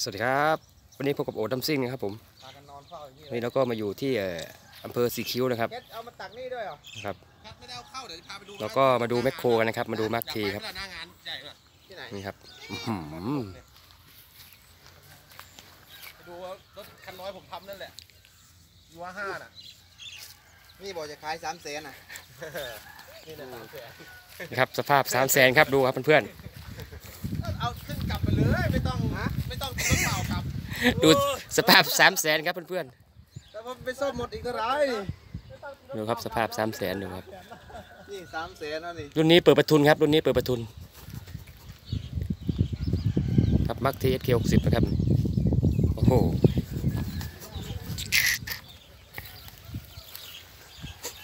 สวัสดีครับ วันนี้พบกับโอ๊ตดัมซิ่งนะครับผมพากันนอนเฝ้าอย่างนี้วันนี้เราก็มาอยู่ที่เอ่ออำเภอสีคิ้วนะครับเก็ตเอามาตักนี่ด้วยเหรอครับครับไม่ได้เอาเข้าเดี๋ยวจะพาไปดูเราก็มาดูแมคโครกันนะครับ มาดูมาร์คทีครับอยากไปไหมล่ะหน้างานใหญ่น่ะที่ไหนนี่ครับอื้อหือไปดูว่ารถคันน้อยผมทำนั่นแหละยูว่าห้าน่ะนี่บอกจะขายสามแสนอะนี่นะสามแสนนะครับสภาพ3 0 0แสนครับดูครับเพื่อนเอาขึ้นกลับไปเลยไม่ต้อง ดูสภาพ3 0 0แสนครับเพื่อนแต่ว่าไปซ่อมหมดอีกเท่าไหรนี่ๆดูครับสภาพ3 0 0แสนดูครับนี่สามแสนแล้วนี่รุ่นนี้เปิดประทุนครับรุ่นนี้เปิดประทุนครับมาร์คทีเอสเคหกสิบนะครับโอ้โห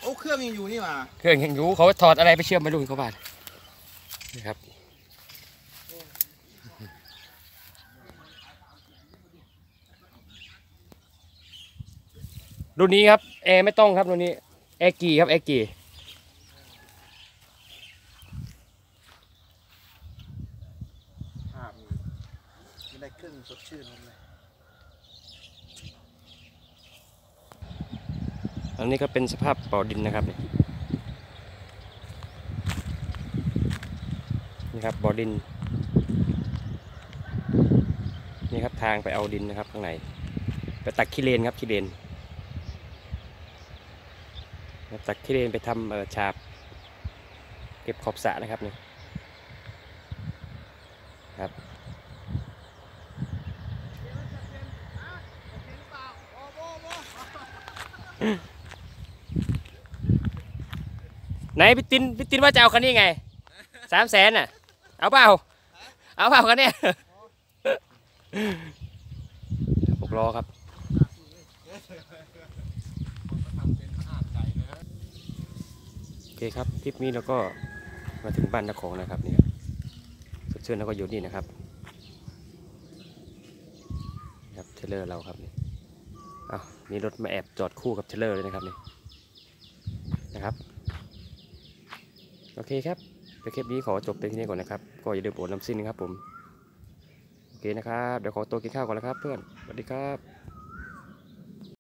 โอ้เครื่องยังอยู่นี่หว่าเครื่องยังอยู่เขาถอดอะไรไปเชื่อมไปรุ่นเขาบ้านนี่ครับ รุ่นนี้ครับแอร์ไม่ต้องครับรุ่นนี้แอร์กี่ครับแอร์กี่ภาพนี่ไม่ได้ครึ่งสดชื่นผมเลยอันนี้ก็เป็นสภาพเป่าดินนะครับนี่นี่ครับบ่อดินนี่ครับทางไปเอาดินนะครับข้างในไปตักขี้เลนครับขี้เลน ครับตักขี้เลนไปทำฉาบเก็บขอบสระนะครับนี่ครับไหนพี่ตินพี่ตินว่าจะเอาคันนี้ไงสามแสนอะ เอาเปล่าเอาเปล่าคันเนี้ยหกล้อครับ โอ เคครับคลิปนี้เราก็มาถึงบ้านนักของนะครับนี่ครับสดชื่นแล้วก็อยู่นี่นะครับนะครับเทเลอร์เราครับนี่อ้าวมีรถมาแอบจอดคู่กับเทเลอร์เลยนะครับนี่นะครับโอเคครับเดี๋ยวคลิปนี้ขอจบเป็นที่นี้ก่อนนะครับ ก็อย่าลืมโอนน้ำซิ่งนะครับผม โอเคนะครับ เดี๋ยวขอตัวกินข้าวก่อนนะครับเพื่อน สวัสดีครับ